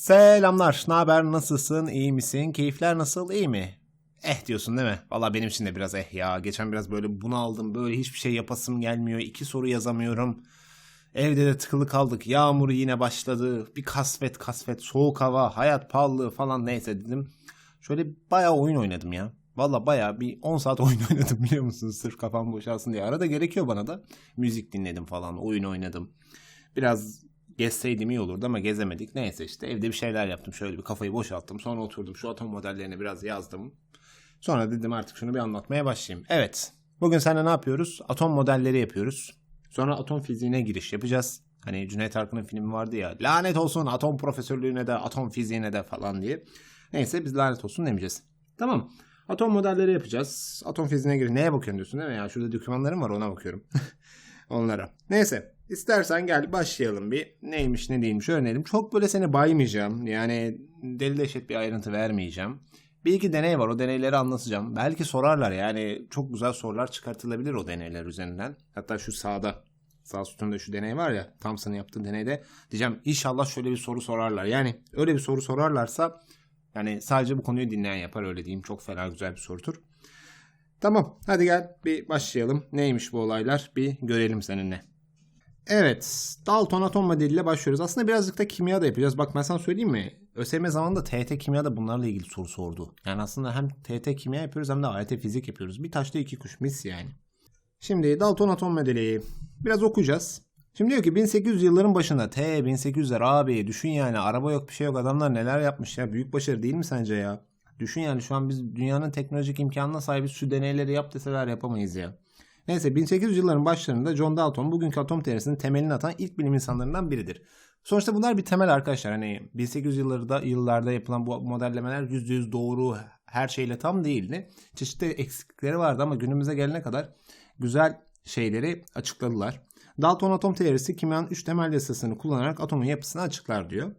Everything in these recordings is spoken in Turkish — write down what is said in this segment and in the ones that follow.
Selamlar. Ne haber? Nasılsın? İyi misin? Keyifler nasıl? İyi mi? Eh diyorsun değil mi? Valla benim için de biraz eh ya. Geçen biraz böyle bunaldım. Böyle hiçbir şey yapasım gelmiyor. İki soru yazamıyorum. Evde de tıkılı kaldık. Yağmur yine başladı. Bir kasvet kasvet. Soğuk hava. Hayat pahalılığı falan neyse dedim. Şöyle bayağı oyun oynadım ya. Valla bayağı bir 10 saat oyun oynadım biliyor musunuz? Sırf kafam boşalsın diye. Arada gerekiyor bana da. Müzik dinledim falan. Oyun oynadım. Biraz gezseydim iyi olurdu ama gezemedik. Neyse işte evde bir şeyler yaptım. Şöyle bir kafayı boşalttım. Sonra oturdum şu atom modellerini biraz yazdım. Sonra dedim artık şunu bir anlatmaya başlayayım. Evet. Bugün seninle ne yapıyoruz? Atom modelleri yapıyoruz. Sonra atom fiziğine giriş yapacağız. Hani Cüneyt Arkın'ın filmi vardı ya. Lanet olsun atom profesörlüğüne de atom fiziğine de falan diye. Neyse biz lanet olsun demeyeceğiz. Tamam. Atom modelleri yapacağız. Atom fiziğine giriş. Neye bakıyorsun diyorsun değil mi? Ya şurada dokümanlarım var ona bakıyorum. Onlara. Neyse. İstersen gel başlayalım bir. Neymiş ne değilmiş öğrenelim. Çok böyle seni baymayacağım. Yani deli deşet bir ayrıntı vermeyeceğim. Bir iki deney var o deneyleri anlatacağım. Belki sorarlar yani çok güzel sorular çıkartılabilir o deneyler üzerinden. Hatta şu sağda sağ sütunda şu deney var ya Thompson'ın yaptığı deneyde diyeceğim inşallah şöyle bir soru sorarlar. Yani öyle bir soru sorarlarsa yani sadece bu konuyu dinleyen yapar öyle diyeyim. Çok fena güzel bir sorudur. Tamam hadi gel bir başlayalım. Neymiş bu olaylar bir görelim seninle. Evet Dalton atom modeliyle başlıyoruz. Aslında birazcık da kimya da yapacağız. Bak ben sana söyleyeyim mi? ÖSYM zamanında TET kimya da bunlarla ilgili soru sordu. Yani aslında hem TET kimya yapıyoruz hem de AYT fizik yapıyoruz. Bir taşta iki kuş mis yani. Şimdi Dalton atom modeli. Biraz okuyacağız. Şimdi diyor ki 1800 yılların başında T 1800'ler abi düşün yani araba yok bir şey yok adamlar neler yapmış ya büyük başarı değil mi sence ya? Düşün yani şu an biz dünyanın teknolojik imkanına sahibiz şu deneyleri yap deseler yapamayız ya. Neyse 1800 yılların başlarında John Dalton bugünkü atom teorisinin temelini atan ilk bilim insanlarından biridir. Sonuçta bunlar bir temel arkadaşlar. Hani 1800 yıllarda yıllarda yapılan bu modellemeler %100 doğru her şeyle tam değildi. Çeşitli eksiklikleri vardı ama günümüze gelene kadar güzel şeyleri açıkladılar. Dalton atom teorisi kimyanın 3 temel yasasını kullanarak atomun yapısını açıklar diyor.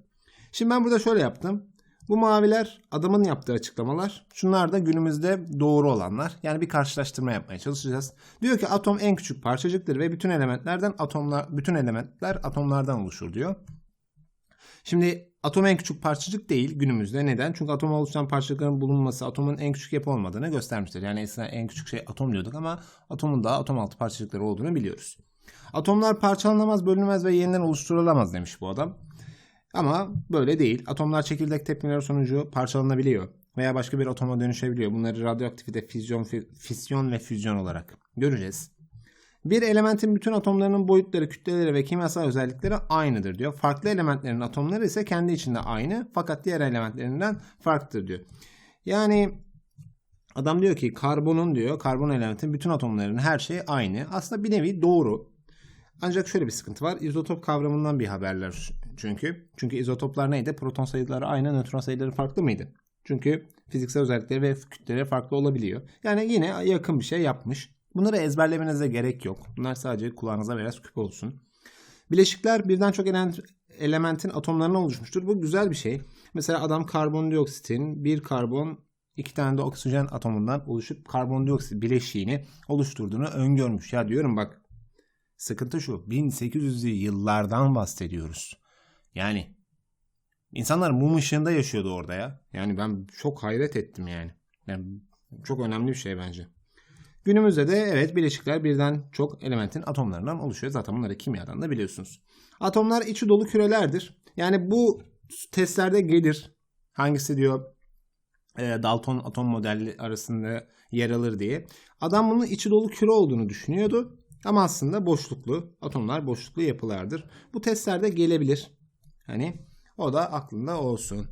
Şimdi ben burada şöyle yaptım. Bu maviler adamın yaptığı açıklamalar. Şunlar da günümüzde doğru olanlar. Yani bir karşılaştırma yapmaya çalışacağız. Diyor ki atom en küçük parçacıktır ve bütün elementlerden atomlar bütün elementler atomlardan oluşur diyor. Şimdi atom en küçük parçacık değil günümüzde. Neden? Çünkü atom oluşturan parçacıkların bulunması atomun en küçük yapı olmadığını göstermiştir. Yani eskiden en küçük şey atom diyorduk ama atomun da atom altı parçacıkları olduğunu biliyoruz. Atomlar parçalanamaz, bölünmez ve yeniden oluşturulamaz demiş bu adam. Ama böyle değil. Atomlar çekirdek tepkimeleri sonucu parçalanabiliyor veya başka bir atoma dönüşebiliyor. Bunları radyoaktivite, füzyon, fisyon ve füzyon olarak göreceğiz. Bir elementin bütün atomlarının boyutları, kütleleri ve kimyasal özellikleri aynıdır diyor. Farklı elementlerin atomları ise kendi içinde aynı fakat diğer elementlerinden farklıdır diyor. Yani adam diyor ki karbonun diyor, karbon elementin bütün atomlarının her şeyi aynı. Aslında bir nevi doğru. Ancak şöyle bir sıkıntı var. İzotop kavramından bir haberler çünkü. Çünkü izotoplar neydi? Proton sayıları aynı, nötron sayıları farklı mıydı? Çünkü fiziksel özellikleri ve kütleleri farklı olabiliyor. Yani yine yakın bir şey yapmış. Bunları ezberlemenize gerek yok. Bunlar sadece kulağınıza biraz küp olsun. Bileşikler birden çok elementin atomlarından oluşmuştur. Bu güzel bir şey. Mesela adam karbondioksitin bir karbon iki tane de oksijen atomundan oluşup karbondioksit bileşiğini oluşturduğunu öngörmüş. Ya diyorum bak sıkıntı şu 1800'lü yıllardan bahsediyoruz. Yani insanlar mum ışığında yaşıyordu orada ya. Yani ben çok hayret ettim yani. Yani çok önemli bir şey bence. Günümüzde de evet bileşikler birden çok elementin atomlarından oluşuyor. Zaten bunları kimyadan da biliyorsunuz. Atomlar içi dolu kürelerdir. Yani bu testlerde gelir. Hangisi diyor e, Dalton atom modeli arasında yer alır diye. Adam bunun içi dolu küre olduğunu düşünüyordu. Ama aslında boşluklu. Atomlar boşluklu yapılardır. Bu testlerde gelebilir. Hani o da aklında olsun.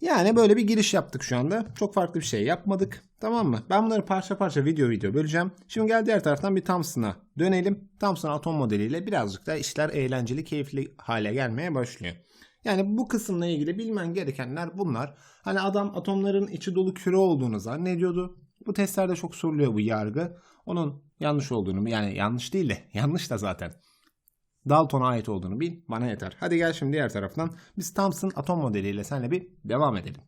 Yani böyle bir giriş yaptık şu anda. Çok farklı bir şey yapmadık. Tamam mı? Ben bunları parça parça video video böleceğim. Şimdi gel diğer taraftan bir Thomson'a dönelim. Thomson atom modeliyle birazcık da işler eğlenceli, keyifli hale gelmeye başlıyor. Yani bu kısımla ilgili bilmen gerekenler bunlar. Hani adam atomların içi dolu küre olduğunu zannediyordu. Bu testlerde çok soruluyor bu yargı. Onun yanlış olduğunu yani yanlış değil de yanlış da zaten. Dalton'a ait olduğunu bil bana yeter. Hadi gel şimdi diğer taraftan biz Thomson atom modeliyle seninle bir devam edelim.